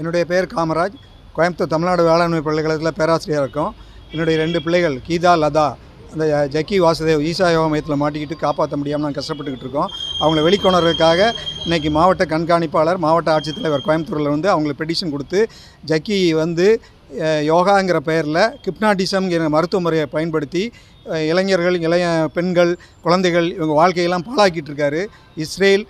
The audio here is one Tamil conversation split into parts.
என்னுடைய பெயர் காமராஜ். கோயம்புத்தூர் தமிழ்நாடு வேளாண்மை பல்கலைக்கழகத்தில் பேராசிரியர் இருக்கும். என்னுடைய ரெண்டு பிள்ளைகள் கீதா லதா அந்த ஜக்கி வாசுதேவ் ஈசா யோகா மையத்தில் மாட்டிக்கிட்டு காப்பாற்ற முடியாமல் நாங்கள் கஷ்டப்பட்டுக்கிட்டு இருக்கோம். அவங்கள வெளிக்கொணர்றதுக்காக இன்றைக்கி மாவட்ட கண்காணிப்பாளர் மாவட்ட ஆட்சித்தலைவர் கோயம்புத்தூரில் வந்து அவங்களுக்கு பெட்டிஷன் கொடுத்து ஜக்கி வந்து யோகாங்கிற பெயரில் கிப்னாட்டிசம்ங்கிற மருத்துவ முறையை பயன்படுத்தி இளைஞர்கள் இளைய பெண்கள் குழந்தைகள் இவங்க வாழ்க்கையெல்லாம் பாழாக்கிட்டு இருக்காரு. இஸ்ரேல்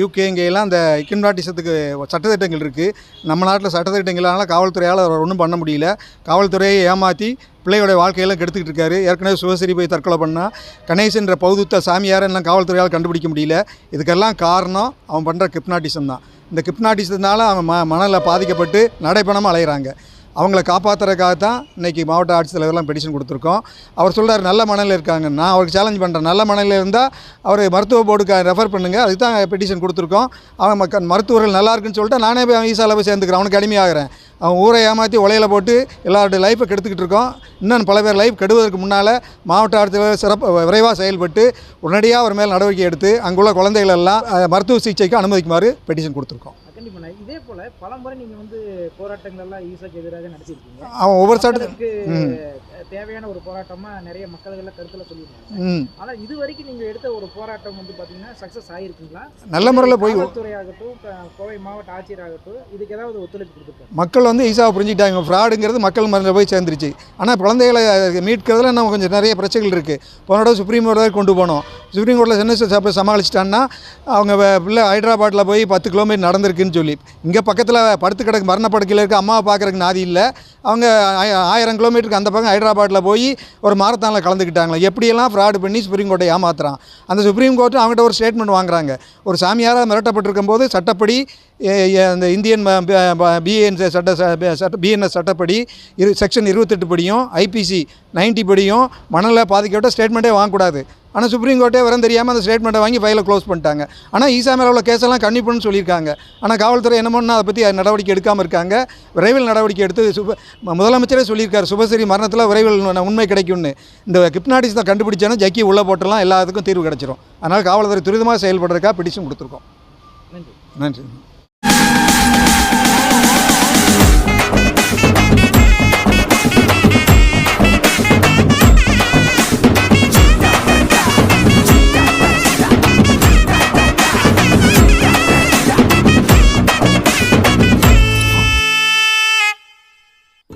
யூகே இங்கேயெல்லாம் அந்த இக்கன்வாட்டிசத்துக்கு சட்டத்திட்டங்கள் இருக்குது நம்ம நாட்டில் சட்டத்திட்டங்களால காவல்துறையால் அவர் ஒன்றும் பண்ண முடியல. காவல்துறையை ஏமாற்றி பிள்ளையோட வாழ்க்கையெல்லாம் கெடுத்துக்கிட்டு இருக்காரு. ஏற்கனவே சிவசரி போய் தற்கொலை பண்ணால் கணேசன்ற பௌதுத்த சாமியாரெல்லாம் காவல்துறையால் கண்டுபிடிக்க முடியல. இதுக்கெல்லாம் காரணம் அவன் பண்ணுற கிப்னாட்டிசம் தான். இந்த கிப்னாட்டிசத்தினால அவன் ம மனதில் பாதிக்கப்பட்டு நடைப்பணமாக அலைகிறாங்க அவங்கள காப்பாற்றுறதுக்காக தான் இன்றைக்கி மாவட்ட ஆட்சித்தலைவர்லாம் பெட்டிஷன் கொடுத்துருக்கோம். அவர் சொல்கிறார் நல்ல மனநிலையில் இருக்காங்க. நான் அவருக்கு சேலஞ்ச் பண்ணுறேன் நல்ல மனநிலையில் இருந்தால் அவர் மருத்துவ போர்டுக்கு ரெஃபர் பண்ணுங்கள் அதுக்கு தான் பெட்டிஷன் கொடுத்துருக்கோம். அவன் மக்கள் மருத்துவர்கள் நல்லா இருக்குன்னு சொல்லிட்டு நானே போய் அவன் ஈசாவில் போய் சேர்ந்துக்கிறேன். அவனுக்கு அடிமையாகிறேன். அவன் ஊரை ஏமாற்றி உலையில போட்டு எல்லாருடைய லைஃப்பை கெடுத்துக்கிட்டு இருக்கோம். இன்னும் பல பேர் லைஃப் கெடுவதற்கு முன்னால் மாவட்ட ஆட்சித்தலைவர் சிறப்பு விரைவாக செயல்பட்டு உடனடியாக அவர் மேல் நடவடிக்கை எடுத்து அங்குள்ள குழந்தைகள் எல்லாம் மருத்துவ சிகிச்சைக்கு அனுமதிக்குமாறு பெட்டிஷன் கொடுத்துருக்கோம். போல முறை நீங்க வந்து போராட்டங்கள் எல்லாம் ஈசாக்கு எதிராக நடத்திருக்கீங்க அவன் ஒவ்வொரு சட்டத்து மக்களுக்கு ம். தேவையான ஒரு போராட்டமா நிறைய மக்கள் எல்லாம் கருத்துல சொல்லியிருக்காங்க. ம். ஆனா இது வரைக்கும் நீங்க எடுத்த ஒரு போராட்டம் வந்து பாத்தீங்கன்னா சக்சஸ் ஆயிருக்குங்களா? நல்ல முறையில் போய் காவல்துறை ஆகட்டும் கோவை மாவட்ட ஆட்சியர் ஆகட்டும் இதுக்கு ஏதாவது ஒத்துழைப்பு கொடுத்துருக்காங்க. மக்கள் வந்து ஈஸாவை புரிஞ்சுக்கிட்டாங்க. ஃப்ராடுங்கிறது மக்கள் மனதில் போய் சேர்ந்துருச்சு. ஆனால் குழந்தைகளை மீட்கிறதுல நம்ம கொஞ்சம் நிறைய பிரச்சனைகள் இருக்குது போன தடவை சுப்ரீம் கோர்ட் வரை கொண்டு போனோம். சுப்ரீம் கோர்ட்டில் சின்ன சாப்பிட சமாளிச்சிட்டான்னா அவங்க பிள்ளை ஹைதராபாத்தில் போய் பத்து கிலோமீட்டர் நடந்திருக்குன்னு சொல்லி. இங்கே பக்கத்தில் படுத்து கிடக்கு மரணப்படுக்கையில் இருக்க அம்மாவை பார்க்குறதுக்கு நாதி இல்லை. அவங்க ஆயிரம் கிலோமீட்டருக்கு அந்த பக்கம் ஹைதராபாத்தில் போய் ஒரு மாரத்தானில் கலந்துக்கிட்டாங்களே. எப்படியெல்லாம் ஃப்ராடு பண்ணி சுப்ரீம் கோர்ட்டை ஏமாத்துறான்? அந்த சுப்ரீம் கோர்ட்டு அவங்ககிட்ட ஒரு ஸ்டேட்மெண்ட் வாங்குறாங்க. ஒரு சாமியாராக மிரட்டப்பட்டிருக்கும் போது சட்டப்படி அந்த இந்தியன் பிஎன் சட்ட சட்ட பிஎன்எஸ் சட்டப்படி இரு செக்ஷன் இருபத்தெட்டு படியும் ஐபிசி நைன்ட்டி படியும் மணலில் பாதிக்கப்பட்ட ஸ்டேட்மெண்ட்டே வாங்கக்கூடாது. ஆனால் சுப்ரீம் கோர்ட்டே வரம் தெரியாமல் அந்த ஸ்டேட்மெண்ட்டை வாங்கி ஃபைலை க்ளோஸ் பண்ணிட்டாங்க. ஆனால் ஈசா மேலே உள்ள கேஸெல்லாம் கண்டிப்புன்னு சொல்லியிருக்காங்க. ஆனால் காவல்துறை என்னமோன்னா அதை பற்றி நடவடிக்கை எடுக்காமல் இருக்காங்க. விரைவில் நடவடிக்கை எடுத்து சுப முதலமைச்சரே சொல்லியிருக்காரு சுபஸ்ரீ மரணத்தில் விரைவில் உண்மை- கிடைக்கும்னு. இந்த கிப்னாட்டிஸ் தான் கண்டுபிடிச்சாலும் ஜக்கி உள்ளே போட்டுலாம் எல்லாத்துக்கும் தீர்வு கிடைச்சிரும். அதனால் காவல்துறை துரிதமாக செயல்படுறதுக்காக பிடிச்சும் கொடுத்துருக்கோம். நன்றி. நன்றி.